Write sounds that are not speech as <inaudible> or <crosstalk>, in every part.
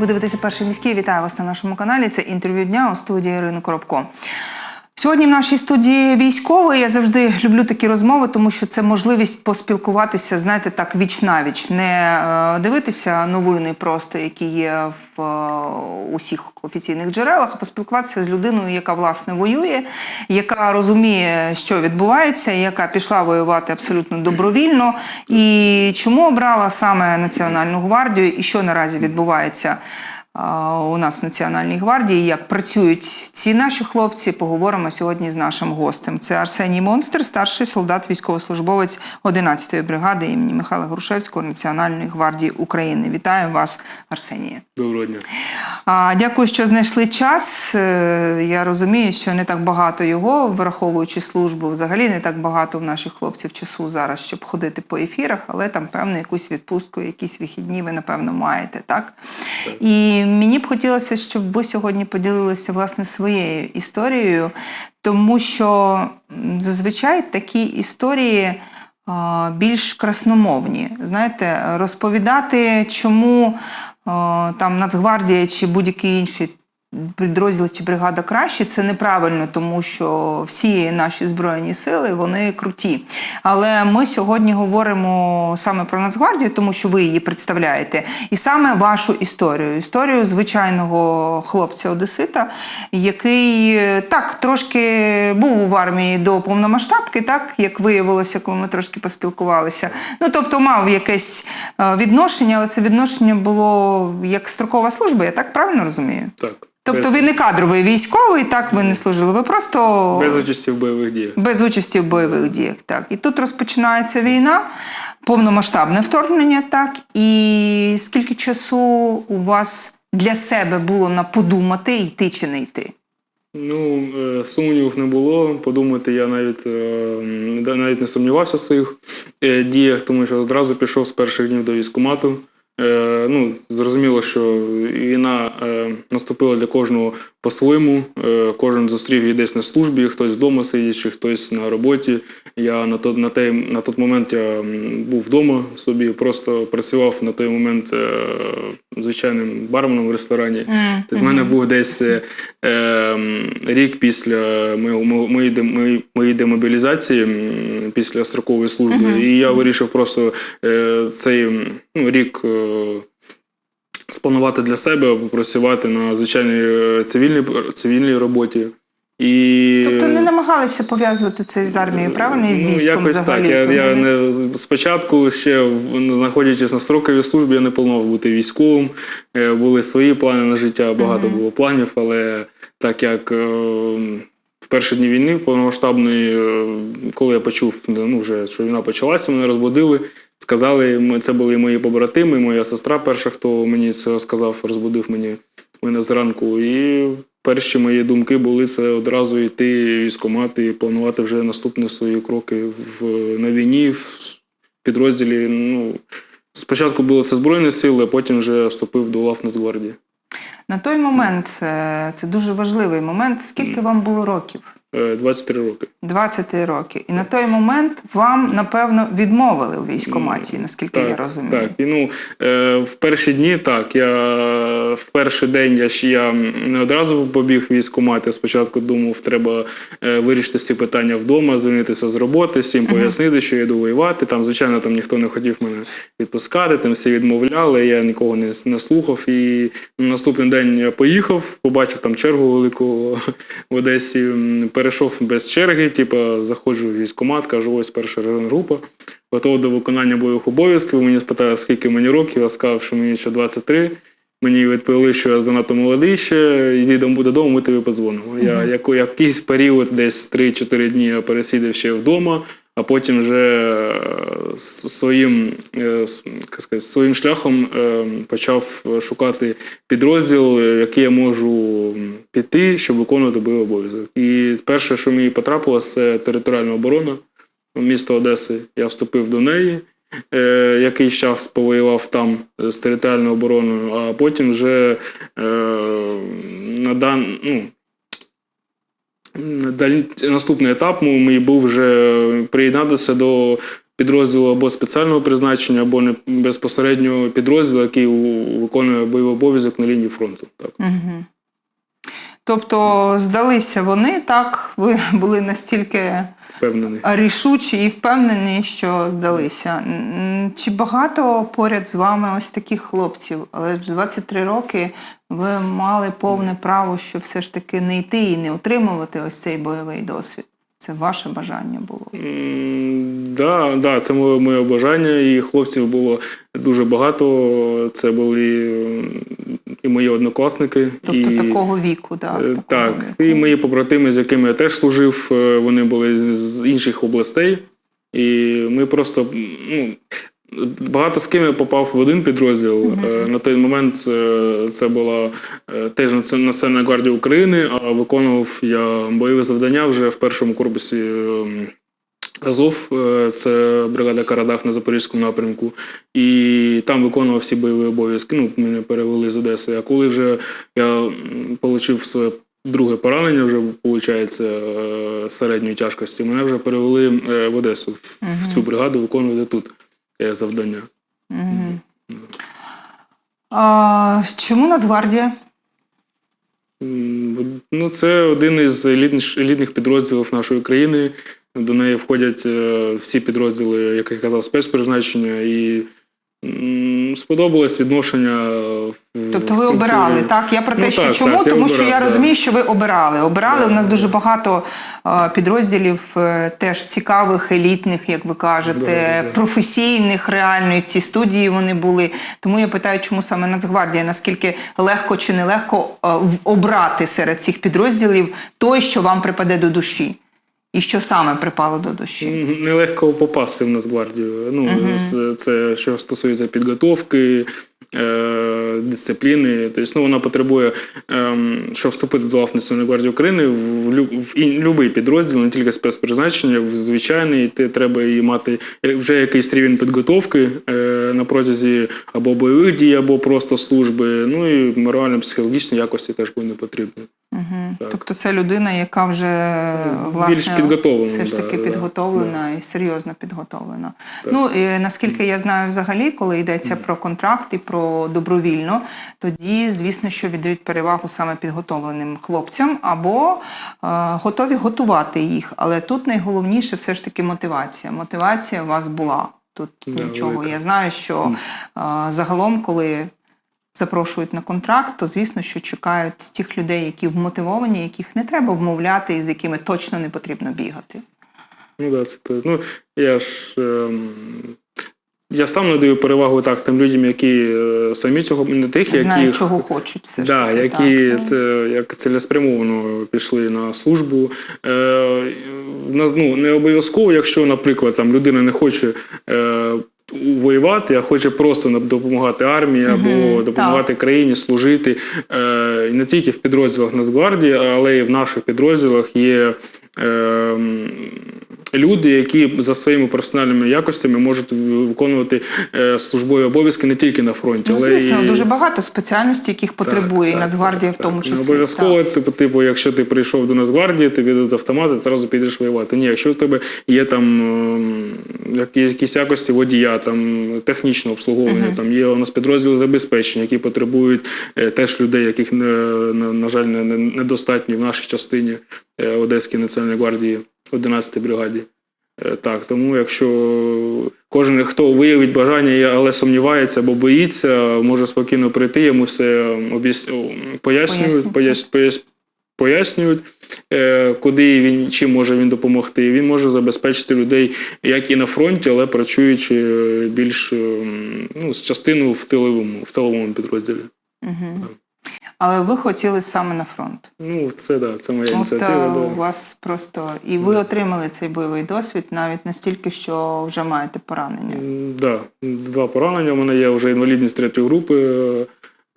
Ви дивитеся перший міський. Вітаю вас на нашому каналі. Це інтерв'ю дня у студії Ірини Коробко. Сьогодні в нашій студії військовий. Я завжди люблю такі розмови, тому що це можливість поспілкуватися, знаєте, так віч навіч, не е, дивитися новини, просто які є в е, усіх офіційних джерелах, а поспілкуватися з людиною, яка власне воює, яка розуміє, що відбувається, яка пішла воювати абсолютно добровільно, і чому обрала саме Національну гвардію, і що наразі відбувається у нас в Національній гвардії, як працюють ці наші хлопці. Поговоримо сьогодні з нашим гостем. Це Арсеній Монстр, старший солдат, військовослужбовець 11-ї бригади імені Михайла Грушевського Національної гвардії України. Вітаю вас, Арсенія. Доброго дня. Дякую, що знайшли час. Е, Я розумію, що не так багато його, враховуючи службу, взагалі не так багато в наших хлопців часу зараз, щоб ходити по ефірах, але там певну якусь відпустку, якісь вихідні ви напевно маєте, так? І мені б хотілося, щоб ви сьогодні поділилися власне своєю історією, тому що зазвичай такі історії більш красномовні. Знаєте, розповідати, чому там Нацгвардія чи будь-який інший підрозділ чи бригада краще, це неправильно, тому що всі наші збройні сили вони круті. Але ми сьогодні говоримо саме про Нацгвардію, тому що ви її представляєте, і саме вашу історію. Історію звичайного хлопця Одесита, який е, так трошки був в армії до повномасштабки, так як виявилося, коли ми трошки поспілкувалися. Ну тобто мав якесь е, відношення, але це відношення було як строкова служба. Я так правильно розумію? Так. Тобто без, ви не кадровий військовий, так ви не служили. Ви просто без участі в бойових діях. без участі в бойових діях. Так. І тут розпочинається війна, повномасштабне вторгнення, так. І скільки часу у вас для себе було на подумати, йти чи не йти? Ну, е, сумнівів не було. Подумати, я навіть е, навіть не сумнівався в своїх е, діях, тому що одразу пішов з перших днів до військкомату. Е, Ну, зрозуміло, що війна е, наступила для кожного по-своєму. Е, Кожен зустрів її десь на службі, хтось вдома сидячи, хтось на роботі. Я на той, на той, на той момент я був вдома собі, просто працював на той момент звичайним барменом в ресторані. В мене був десь е, е, рік після моєї, ми, моєї демобілізації, після строкової служби. І я вирішив просто е, цей ну, рік. е, Спланувати для себе, попрацювати на звичайній е, цивільній, цивільній роботі. І... Тобто не намагалися пов'язувати це з армією, правильно? І з Ну, якось взагалі. так. Я, я не- не спочатку ще знаходячись на строковій службі, я не планував бути військовим. Е, Були свої плани на життя, багато було планів, але так як е, в перші дні війни повномасштабної, е, коли я почув, ну вже що війна почалася, мене розбудили. Сказали, це були мої побратими, моя сестра перша, хто мені це сказав, розбудив мені мене зранку. І перші мої думки були це одразу йти військомат і планувати вже наступні свої кроки в, на війні, в підрозділі. Ну, спочатку було це Збройні сили, а потім вже вступив до лав Нацгвардії. На той момент е, це дуже важливий момент. Скільки вам було років? Е, 23 роки. 20 років. І на той момент вам, напевно, відмовили у військкоматі, наскільки я розумію. Так, і ну е, в перші дні так. Я в перший день я ще я не одразу побіг в військкомат. Я спочатку думав, треба е, вирішити всі питання вдома, звільнитися з роботи, всім пояснити, що я йду воювати. Там, звичайно, там ніхто не хотів мене відпускати, там всі відмовляли, я нікого не, не слухав. І на наступний день я поїхав, побачив там чергу велику в Одесі. Перейшов без черги, типу, заходжу в військкомат, кажу, ось перша група. Готовий до виконання бойових обов'язків. Мені спитали, скільки мені років. Я сказав, що мені ще 23. Мені відповіли, що я занадто молодий ще, йди дом- додому, ми тобі подзвонимо. Я яко- якийсь період, десь 3-4 дні я пересидів ще вдома, а потім вже е, своїм, е, сказати, своїм шляхом е, почав шукати підрозділ, який я можу піти, щоб виконувати бойовий обов'язок. І перше, що мені потрапилось, це територіальна оборона міста Одеси. Я вступив до неї. Якийсь час повоював там з територіальною обороною, а потім вже е, на дан, ну, Далі наступний етап мій був вже приєднатися до підрозділу або спеціального призначення, або не безпосередньо підрозділу, який виконує бойовий обов'язок на лінії фронту. Так. Тобто здалися вони так, ви були настільки Впевнений. рішучі і впевнені, що здалися. Чи багато поряд з вами ось таких хлопців? Але 23 роки ви мали повне право, що все ж таки не йти і не отримувати ось цей бойовий досвід. Це ваше бажання було. М, Да, да, це моє, моє бажання, і хлопців було дуже багато. Це були і мої однокласники. Тобто і, такого віку, да, е, такого так, віку. і мої побратими, з якими я теж служив, е, вони були з інших областей. І ми просто ну, багато з ким я попав в один підрозділ. Е, На той момент е, це була е, теж Наці- Національна гвардія України, а виконував я бойові завдання вже в першому корпусі. ем, Азов, е, це бригада Карадах на Запорізькому напрямку, і там виконував всі бойові обов'язки. Ну, мене перевели з Одеси. А коли вже я отримав своє друге поранення, вже виходить, середньої тяжкості, мене вже перевели е, в Одесу в, в цю бригаду виконувати тут е, завдання. Угу. А, чому Нацгвардія? Ну, це один із елітних, підрозділів нашої країни. До неї входять е, всі підрозділи, як я казав, спецпризначення, і сподобалось відношення. Тобто ви обирали, так? Я про те, Ну, що так, чому? так, Тому що обирав, я да. розумію, що ви обирали. Обирали. Да, У нас да. дуже багато підрозділів е, теж цікавих, елітних, як ви кажете, Да, професійних, реально, і в цій студії вони були. Тому я питаю, чому саме Нацгвардія? Наскільки легко чи нелегко е, обрати серед цих підрозділів той, що вам припаде до душі? І що саме припало до душі? Нелегко попасти в Нацгвардію. Ну, з- це що стосується підготовки, е, дисципліни. Тобто, ну, вона потребує, ем, щоб вступити до лав Національної гвардії України в, любий підрозділ, не тільки спецпризначення, в звичайний, ти треба і мати е, вже якийсь рівень підготовки е, на протязі або бойових дій, або просто служби. Ну і морально-психологічні якості теж буде потрібні. Мгм. Тобто це людина, яка вже власне більш підготовлена, все ж таки да, підготовлена і серйозно підготовлена. Ну і наскільки я знаю, взагалі, коли йдеться про контракт і про добровільно, тоді звісно, що віддають перевагу саме підготовленим хлопцям або е, готові готувати їх. Але тут найголовніше все ж таки мотивація. Мотивація у вас була. Тут Да, нічого. велика. Я знаю, що е, загалом, коли запрошують на контракт, то звісно, що чекають тих людей, які вмотивовані, яких не треба вмовляти, і з якими точно не потрібно бігати. Ну да, це то. Ну, я ж. ем, я сам надаю перевагу так тим людям, які е, самі цього не тих, які. Знають, чого хочуть. Все ж Да, таки, які так. це, як цілеспрямовано пішли на службу. Е, нас, ну, не обов'язково, якщо, наприклад, там людина не хоче е, воювати, а хоче просто допомагати армії або допомагати країні служити. Е, і не тільки в підрозділах Нацгвардії, але й в наших підрозділах є. Е, Люди, які за своїми професіональними якостями можуть виконувати е, службові обов'язки не тільки на фронті, Ну, але звісно, і дуже багато спеціальностей, яких потребує і так, Нацгвардія так, в тому так. числі. Обов'язково, типу, типу, якщо ти прийшов до Нацгвардії, тобі дадуть автомат, і зразу підеш воювати. Ні, якщо в тебе є там ем, якісь якості водія, там технічне обслуговування, там є у нас підрозділи забезпечення, які потребують е, теж людей, яких не, на, жаль, не, не- недостатньо в нашій частині е, Одеської національної гвардії, 11-й бригаді. Е, Так, тому якщо кожен, хто виявить бажання, але сумнівається або боїться, може спокійно прийти, йому все об'яс- о, пояснюють, Пояснюють. пояс- пояс- пояснюють, е, куди він, чим може він допомогти. Він може забезпечити людей як і на фронті, але працюючи більш ну, з частину в тиловому, в тиловому підрозділі. Угу. Але ви хотіли саме на фронт. Ну, це да, це моя ініціатива. е, Да. у вас просто і ви отримали цей бойовий досвід навіть настільки, що вже маєте поранення. М, Да, два поранення. У мене є вже інвалідність третьої групи.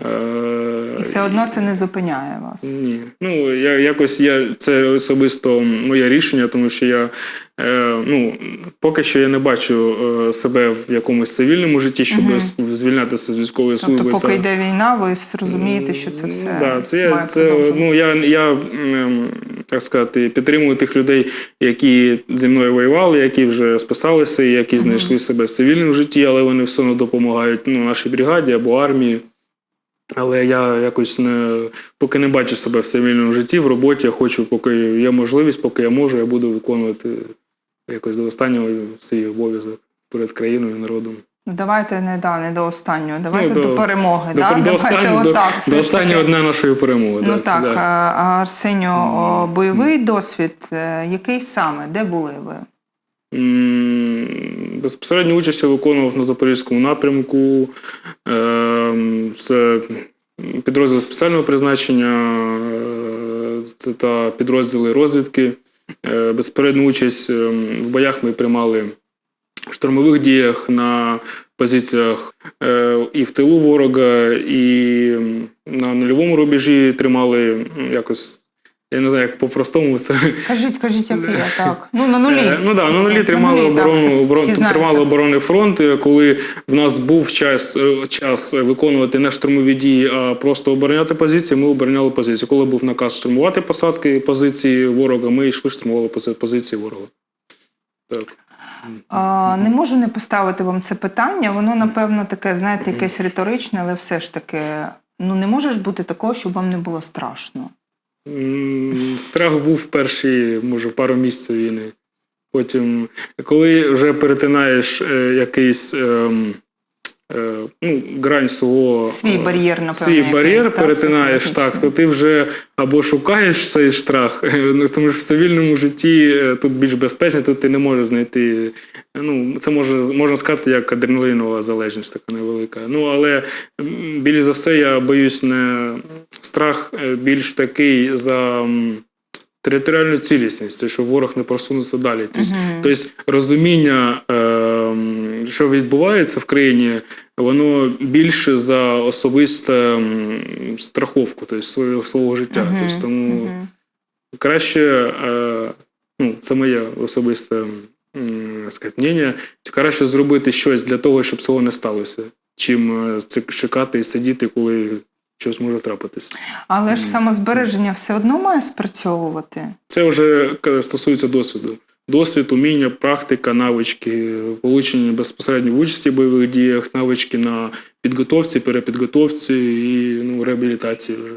е, І все одно це не зупиняє вас. Ні. Ну, я якось я це особисто моє рішення, тому що я е, ну, поки що я не бачу е, себе в якомусь цивільному житті, щоб звільнятися з військової Тобто, служби. поки та- йде війна, ви зрозумієте, що це все Да, це, має це, ну, я, я як сказати, підтримую тих людей, які зі мною воювали, які вже списалися, які знайшли себе в цивільному житті, але вони все одно допомагають ну, нашій бригаді або армії. Але я якось не поки не бачу себе в цивільному житті, в роботі. Я хочу, поки є можливість, поки я можу, я буду виконувати якось до останнього свій обов'язок перед країною і народом. Ну, давайте не, да, не до останнього, давайте Ну, до, перемоги. До, да? до, останнього, отак. до, до останнього дня нашої перемоги. Ну так, да. а, а, Арсеню, бойовий досвід, е, який саме? Де були ви? М, Безпосередню участь я виконував на Запорізькому напрямку. Ем, Це підрозділи спеціального призначення е, це та підрозділи розвідки. Е, Безпосередню участь ем, в боях ми приймали в штурмових діях на позиціях е, і в тилу ворога, і на нульовому рубежі тримали якось. Я не знаю, як по-простому це Кажіть, кажіть, як є, так. Ну, на нулі. Е, Ну да, на нулі тримали нулі, так, оборону, оборон, знають, тримали так. оборонний фронт, е, коли в нас був час, е, час виконувати не штурмові дії, а просто обороняти позиції, ми обороняли позиції. Коли був наказ штурмувати посадки позиції ворога, ми йшли штурмували позиції ворога. Так. А, не можу не поставити вам це питання. Воно, напевно, таке, знаєте, якесь риторичне, але все ж таки, ну не може ж бути такого, щоб вам не було страшно. Страх був перші, може, пару місяців війни. Потім, коли вже перетинаєш е, якийсь ем, е, ну, грань свого Свій бар'єр, напевно. свій бар'єр перетинаєш, так, то ти вже або шукаєш цей страх, ну, тому що в цивільному житті е, тут більш безпечно, тут ти не можеш знайти. Ну, це може, можна сказати, як адреналінова залежність така невелика. Ну, але більш за все, я боюсь не страх е, більш такий за. Територіальну цілісність, тобто, що ворог не просунеться далі. Тобто, тобто розуміння, е, що відбувається в країні, воно більше за особисте м, страховку, тобто свого, свого життя. Тобто, тому краще, е, ну, це моє особисте сказати, мнення, краще зробити щось для того, щоб цього не сталося, чим е, чекати і сидіти, коли щось може трапитися. Але ж самозбереження все одно має спрацьовувати. Це вже к- стосується досвіду. Досвід, уміння, практика, навички, получені безпосередньо в участі в бойових діях, навички на підготовці, перепідготовці і ну, реабілітації вже.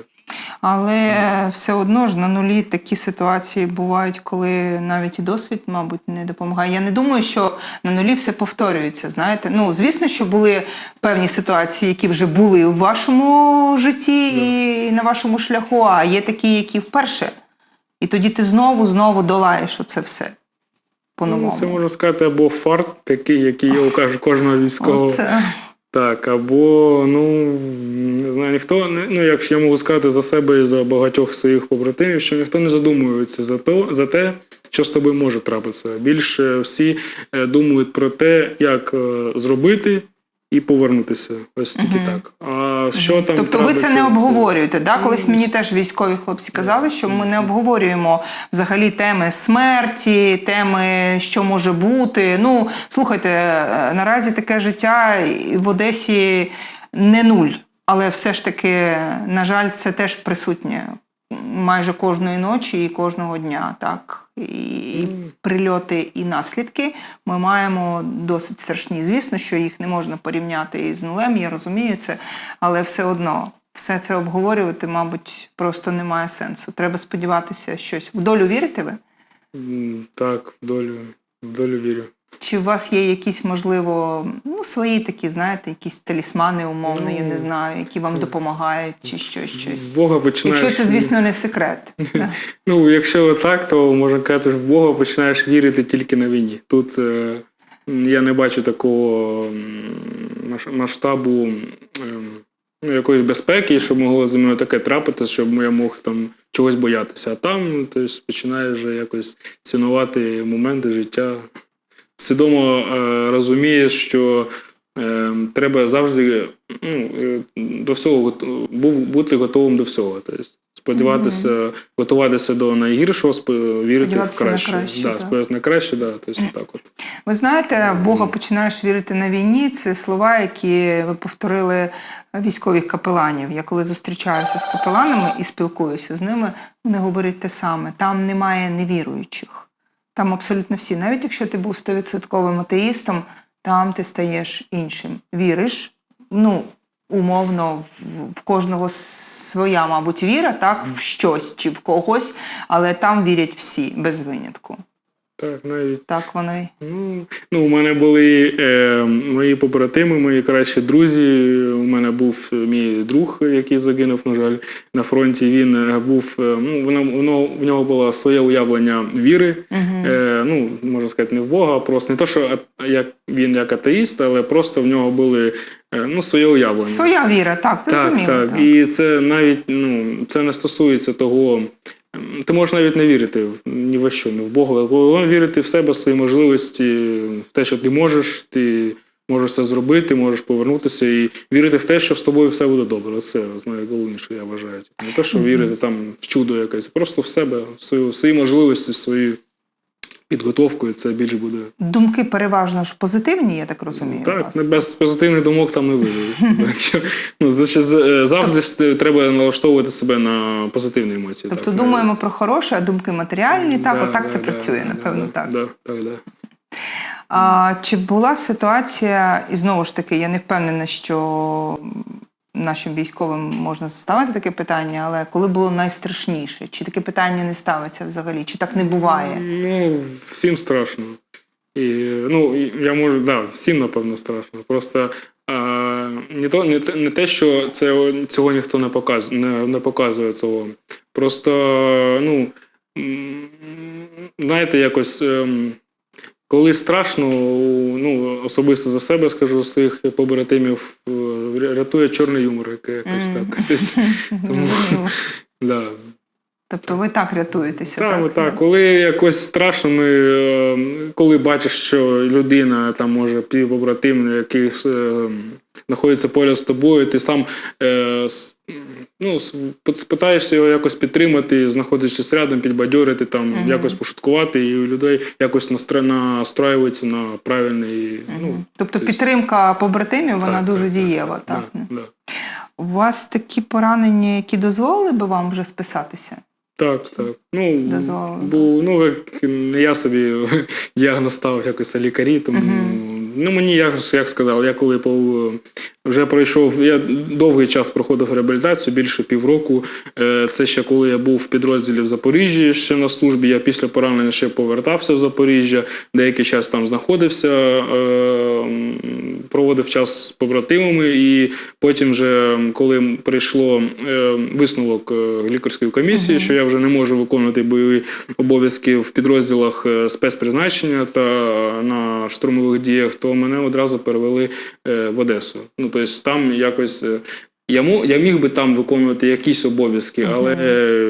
Але все одно ж на нулі такі ситуації бувають, коли навіть і досвід, мабуть, не допомагає. Я не думаю, що на нулі все повторюється. Знаєте, ну звісно, що були певні ситуації, які вже були в вашому житті і на вашому шляху, а є такі, які вперше. І тоді ти знову знову долаєш оце все по-новому. Ну, це можна сказати, або фарт, такий, який є у кожного військового. Оце. Так, або, ну, не знаю, ніхто, не- ну, як я можу сказати за себе і за багатьох своїх побратимів, що ніхто не задумується за, то, за те, що з тобою може трапитися. Більше всі е, думають про те, як е, зробити і повернутися. Ось тільки так. А що там Тобто ви це не обговорюєте. Да? Колись мені теж військові хлопці казали, що ми не обговорюємо взагалі теми смерті, теми, що може бути. Ну, слухайте, е, наразі таке життя в Одесі не нуль, але все ж таки, на жаль, це теж присутнє майже кожної ночі і кожного дня. Так? І, і прильоти, і наслідки ми маємо досить страшні. Звісно, що їх не можна порівняти із нулем, я розумію це, але все одно все це обговорювати, мабуть, просто немає сенсу. Треба сподіватися щось. В долю вірите ви? Так, в долю, в долю вірю. Чи у вас є якісь, можливо, ну, свої такі, знаєте, якісь талісмани, умовно, я не знаю, які вам допомагають, чи щось, щось. Бога починаєш. Якщо це, звісно, не секрет. <laughs> Ну, якщо так, то можна казати, що в Бога починаєш вірити тільки на війні. Тут е, я не бачу такого масштабу ну, якоїсь безпеки, щоб могло зі мною таке трапитися, щоб я мог там чогось боятися. А там ну, тобто, починаєш вже якось цінувати моменти життя. Свідомо е, розумієш, що е, треба завжди ну, е, до всього бути готовим до всього. Тобто, сподіватися, готуватися до найгіршого, вірити в Сподіватися на краще. краще, да, так. сподіватися на краще, да, тобто так от. Ви знаєте, Бога починаєш вірити на війні. Це слова, які ви повторили військових капеланів. Я коли зустрічаюся з капеланами і спілкуюся з ними, вони говорять те саме: там немає невіруючих. Там абсолютно всі. Навіть якщо ти був стовідсотковим атеїстом, там ти стаєш іншим. Віриш, ну. Умовно, в- кожного своя, мабуть, віра, так, в щось чи в когось, але там вірять всі без винятку. Так, навіть. Так воно й Ну, ну, у мене були е, мої побратими, мої кращі друзі. У мене був мій друг, який загинув, на жаль, на фронті. Він е, був, е, ну, воно, воно, в нього було своє уявлення віри. Е, ну, можна сказати, не в Бога, а просто не то, що як, він як атеїст, але просто в нього були е, ну, своє уявлення. Своя віра, так, Так, так. так. І це навіть ну, це не стосується того. Ти можеш навіть не вірити ні во що, не в Бога. але вірити в себе, в свої можливості, в те, що ти можеш, ти можеш це зробити, можеш повернутися і вірити в те, що з тобою все буде добре. Це найголовніше, я вважаю. Не те, що вірити там в чудо якесь, просто в себе, в свої, в свої можливості, в свою підготовку, і це більш буде. Думки переважно ж позитивні, я так розумію. у Так, вас. без позитивних думок там не вийде. <laughs> Ну, завжди треба налаштовувати себе на позитивні емоції. Тобто так, думаємо навіть. про хороше, а думки матеріальні. Так, Да, отак да, це да, працює, да, напевно, да, так. Да, так, да. А, чи була ситуація, і знову ж таки, я не впевнена, що нашим військовим можна ставити таке питання, але коли було найстрашніше? Чи таке питання не ставиться взагалі? Чи так не буває? Ну, всім страшно. І, ну, я можу, да, всім, напевно, страшно. Просто а, не, то, не, не те, що це, цього ніхто не показує, не, не показує цього. Просто, ну, знаєте, якось. ем, Коли страшно, ну особисто за себе скажу своїх побратимів, е, рятує чорний юмор, який якось так. Тобто, <laughs> Тому, <laughs> да. Тобто ви так рятуєтеся? Так, так, так, коли якось страшно, ми, е, коли бачиш, що людина там може півпобратим, який е, знаходиться поряд з тобою, ти сам е, ну, спитаєшся його якось підтримати, знаходячись рядом, підбадьорити, там, якось пошуткувати, і у людей якось настра- настроюється на правильний. Ну, Тобто підтримка побратимів, вона так, дуже так, дієва. да, Так, да, да. У вас такі поранення, які дозволили би вам вже списатися? Так, так. Ну, Дозволено. бо ну, як я собі <laughs> діагноз ставив якось лікарі, тому ну, мені як, як сказали, я коли вже пройшов, я довгий час проходив реабілітацію, більше півроку. Е, Це ще коли я був в підрозділі в Запоріжжі ще на службі. Я після поранення ще повертався в Запоріжжя, деякий час там знаходився, е, проводив час з побратимами, і потім, вже, коли прийшло е, висновок лікарської комісії, що я вже не можу виконувати бойові обов'язки в підрозділах спецпризначення та на штурмових діях, то мене одразу перевели в Одесу. Ну тобто там якось. е, Я, я міг би там виконувати якісь обов'язки, але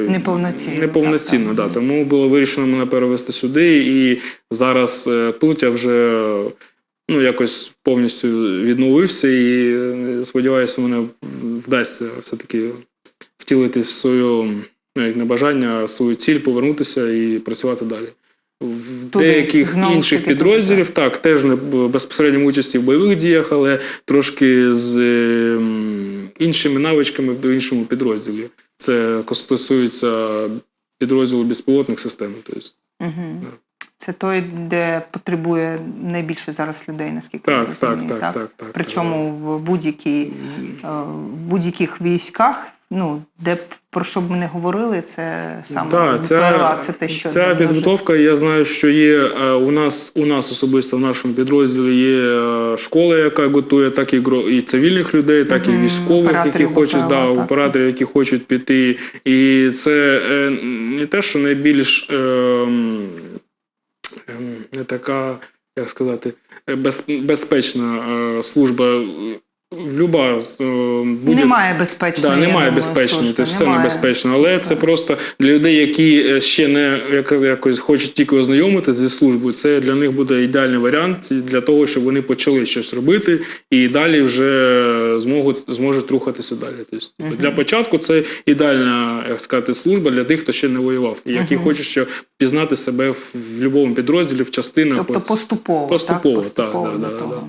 Неповноцінно, неповноцінно так, да. Тому було вирішено мене перевести сюди, і зараз е, тут я вже ну, якось повністю відновився і е, сподіваюся, мене вдасться все-таки втілити в свою ну, як не бажання, свою ціль, повернутися і працювати далі. В Туди, деяких знову інших таки, підрозділів так, теж не безпосередньо участі в бойових діях, але трошки з е, іншими навичками в іншому підрозділі. Це стосується підрозділу безпілотних систем. Тобто, Угу. Це той, де потребує найбільше зараз людей, наскільки Так, я так, розумію. так, так, так, Причому в е, в будь-яких військах, ну де б про що б ми не говорили, це саме Так, БПЛА, це те, що ця дуже- підготовка. Я знаю, що є е, у нас у нас особисто в нашому підрозділі є е, школа, яка готує так і і цивільних людей, так і військових, які хочуть да, так. операторів, які хочуть піти. І це е, не те, що найбільш е, м, ем, не така, як сказати, безпечна служба. Люба е, будь Немає безпечної. Да, немає безпечної, служби, то все немає. небезпечно. Але це просто для людей, які е, ще не як- якось хочуть тільки ознайомитися зі службою. Це для них буде ідеальний варіант для того, щоб вони почали щось робити і далі вже зможуть, зможуть рухатися далі. Тобто для початку це ідеальна, як сказати, служба для тих, хто ще не воював, і які хочуть ще пізнати себе в, будь-якому підрозділі, в частинах. Тобто поступово, Поступово, так? Поступово так, да, до да, того.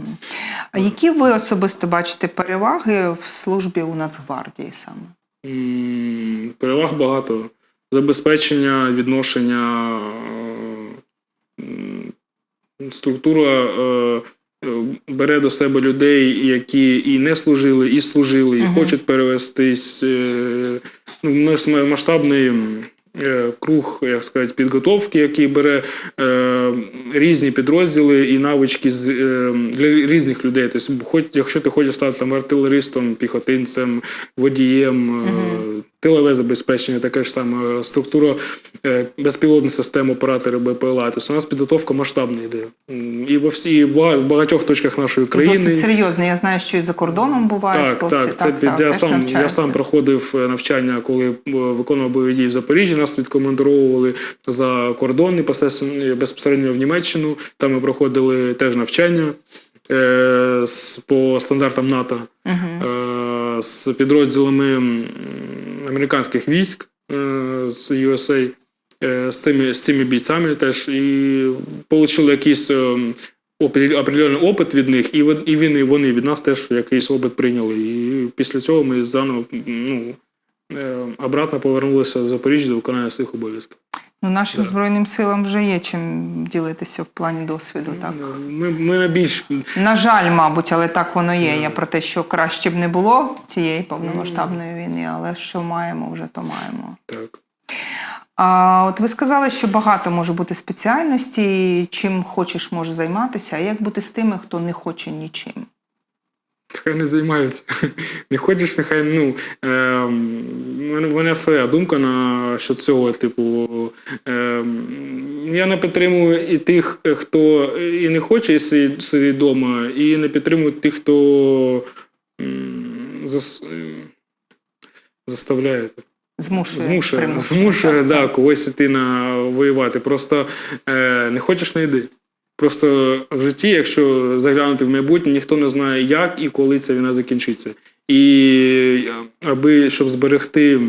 А які ви особисто бачите переваги в службі у Нацгвардії саме? М, Переваг багато. Забезпечення, відношення, е, м, структура е, е, бере до себе людей, які і не служили, і служили, і хочуть перевестись. е, Ну, у нас масштабний м, круг, як сказати, підготовки, який бере е, різні підрозділи і навички з, е, для різних людей. Тобто, хоч, якщо ти хочеш стати там артилеристом, піхотинцем, водієм, е, тилове забезпечення, таке ж саме структура е, безпілотних систем оператори БПЛА. Тобто у нас підготовка масштабна йде. І во всі в багатьох точках нашої країни. Досить серйозно. Я знаю, що і за кордоном бувають Так, хлопці. так, це під- я, сам, я сам проходив е, навчання, коли е, виконував бойові дії в Запоріжжі. Нас відкомандировували за кордон непосередньо безпосередньо в Німеччину. Там ми проходили теж навчання е, по стандартам НАТО е, з підрозділами американських військ е, з USA. е, З цими, з цими бійцями теж і отримали якийсь определенний опит від них, і і вони, вони від нас теж якийсь опит прийняли. І після цього ми заново ну, е, обратно повернулися в Запоріжжя до виконання своїх обов'язків. Ну, нашим Да. збройним силам вже є чим ділитися в плані досвіду. Так Ми, ми найбільш на жаль, мабуть, але так воно є. Я про те, що краще б не було цієї повномасштабної війни, але що маємо, вже то маємо. так. А от ви сказали, що багато може бути спеціальностей, чим хочеш може займатися. А як бути з тими, хто не хоче нічим? Хай не займаються. Не хочеш, нехай ну е, мене, своя думка на що цього. Типу, е, я не підтримую і тих, хто і не хоче сидіти вдома, і не підтримую тих, хто зас, заставляє. Змушує. Змушує, примушує, змушує так, да, когось іти на воювати. Просто е, не хочеш, не йди. Просто в житті, якщо заглянути в майбутнє, ніхто не знає, як і коли ця війна закінчиться. І аби щоб зберегти,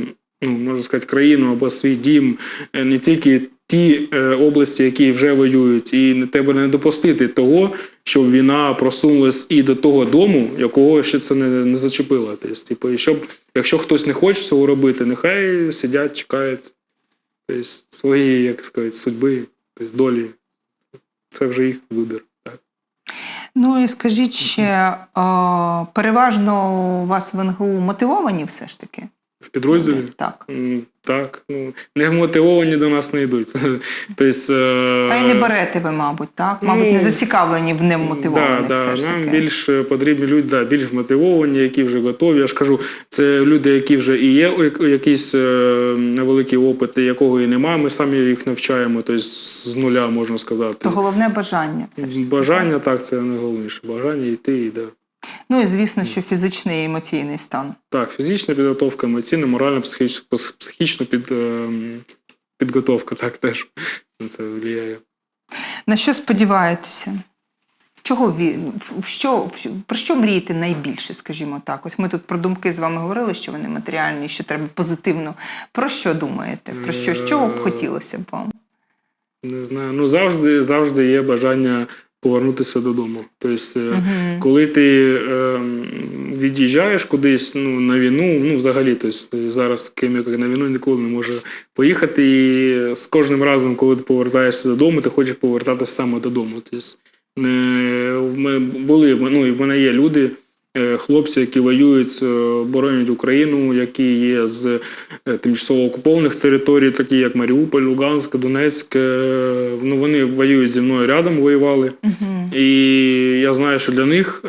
ну можна сказати, країну або свій дім, е, не тільки ті е, області, які вже воюють, і не треба не допустити того, щоб війна просунулась і до того дому, якого ще це не, не зачепило. Тобто, типу, і щоб, якщо хтось не хоче цього робити, нехай сидять, чекають тобто, свої, як сказати, судьби, тобто, долі. Це вже їх вибір. Так. Ну і скажіть ще, переважно у вас в НГУ мотивовані все ж таки? В підрозділі. Так. Так, ну не мотивовані до нас не йдуть. <laughs> Тобто, е, Та й не берете ви, мабуть, так? Мабуть, ну, не зацікавлені в невмотивованих да, все да, ж нам таки. більш е, потрібні люди, да, більш мотивовані, які вже готові. Я ж кажу, це люди, які вже і є у як- якийсь е, невеликий опит, і якого і немає. Ми самі їх навчаємо, тобто з нуля можна сказати. То головне бажання. Все ж таки. Бажання, так, це найголовніше. Бажання йти і да. Ну і звісно, що фізичний і емоційний стан. Так, фізична підготовка, емоційна, моральна, психічна, під, ем, підготовка, так теж на це впливає. На що сподіваєтеся? Чого в- в що, про що мрієте найбільше, скажімо так? Ось ми тут про думки з вами говорили, що вони матеріальні, що треба позитивно. Про що думаєте? Про що? З чого б хотілося б вам? Не знаю. Ну завжди, завжди є бажання повернутися додому. Тобто, угу. коли ти е, від'їжджаєш кудись ну, на війну, ну взагалі, тобто, зараз ким як на війну ніколи не може поїхати. І з кожним разом, коли ти повертаєшся додому, ти хочеш повертатися саме додому. Тобто, не, мене були, ну, і в мене є люди. Е, Хлопці, які воюють, е, боронять Україну, які є з е, тимчасово окупованих територій, такі як Маріуполь, Луганськ, Донецьк. Ну, вони воюють зі мною рядом, воювали. І я знаю, що для них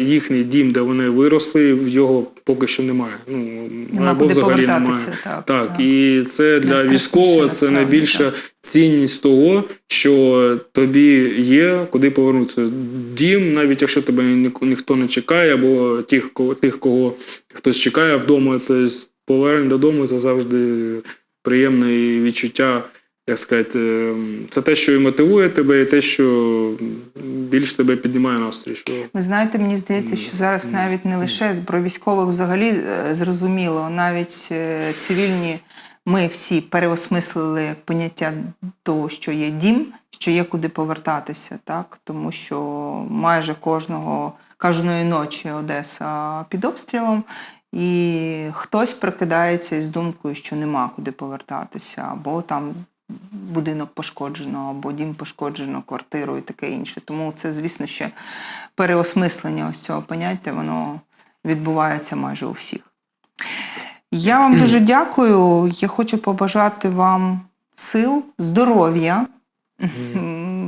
їхній дім, де вони виросли, його поки що немає. Ну, Нема або взагалі немає. так, так. так. І це для військового це найбільша так. цінність того, що тобі є куди повернутися. Дім, навіть якщо тебе ні- ніхто не чекає, або тих, кого, тих, кого хтось чекає вдома, то повернення додому це завжди приємне відчуття. Як сказати, ем, це те, що і мотивує тебе, і те, що більш тебе піднімає настрій. Що Ви знаєте, мені здається, що зараз навіть не лише про військових взагалі е, зрозуміло, навіть е, цивільні ми всі переосмислили поняття того, що є дім, що є куди повертатися, так? тому що майже кожного, кожної ночі Одеса під обстрілом. І хтось прокидається із думкою, що нема куди повертатися, або там будинок пошкоджено, або дім пошкоджено, квартиру і таке інше. Тому це, звісно, ще переосмислення ось цього поняття, воно відбувається майже у всіх. Я вам <clears throat> дуже дякую. Я хочу побажати вам сил, здоров'я,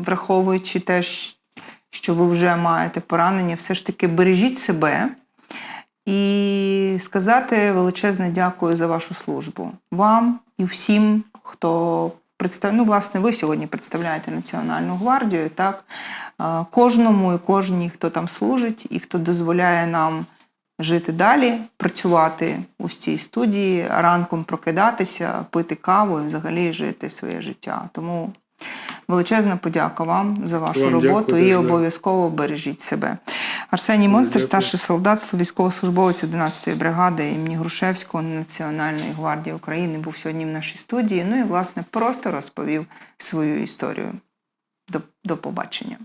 враховуючи те, щ- що ви вже маєте поранення, все ж таки бережіть себе і сказати величезне дякую за вашу службу вам і всім, хто представ... ну, власне, ви сьогодні представляєте Національну гвардію, так? Кожному і кожній, хто там служить, і хто дозволяє нам жити далі, працювати у цій студії, ранком прокидатися, пити каву і взагалі жити своє життя. Тому величезна подяка вам за вашу Вам роботу дякую і обов'язково бережіть себе. Арсеній Монстр, старший солдат, військовослужбовець 11-ї бригади імені Грушевського Національної гвардії України, був сьогодні в нашій студії. Ну і власне просто розповів свою історію. До, до побачення.